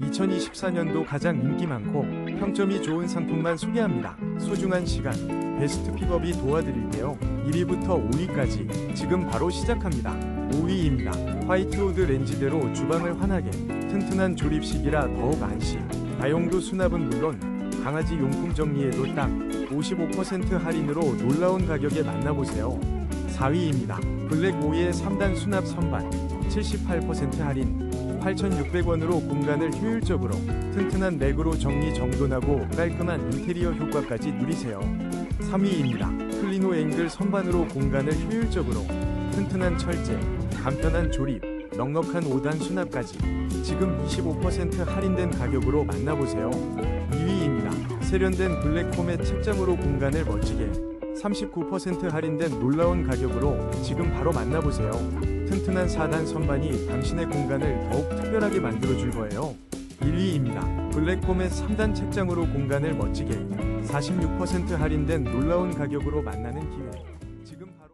2024년도 가장 인기 많고 평점이 좋은 상품만 소개합니다. 소중한 시간, 베스트 픽업이 도와드릴게요. 1위부터 5위까지 지금 바로 시작합니다. 5위입니다. 화이트로드 렌즈대로 주방을 환하게 튼튼한 조립식이라 더욱 안심. 다용도 수납은 물론 강아지 용품 정리에도 딱 55% 할인으로 놀라운 가격에 만나보세요. 4위입니다. 블랙 5의 3단 수납 선반 78% 할인 8,600원으로 공간을 효율적으로 튼튼한 렉으로 정리 정돈하고 깔끔한 인테리어 효과까지 누리세요. 3위입니다. 클리노 앵글 선반으로 공간을 효율적으로 튼튼한 철제, 간편한 조립, 넉넉한 5단 수납까지 지금 25% 할인된 가격으로 만나보세요. 2위입니다. 세련된 블랙홈의 책장으로 공간을 멋지게 39% 할인된 놀라운 가격으로 지금 바로 만나보세요. 튼튼한 4단 선반이 당신의 공간을 더욱 특별하게 만들어줄 거예요. 1위입니다. 블랙홈의 3단 책장으로 공간을 멋지게 46% 할인된 놀라운 가격으로 만나는 기회. 지금 바로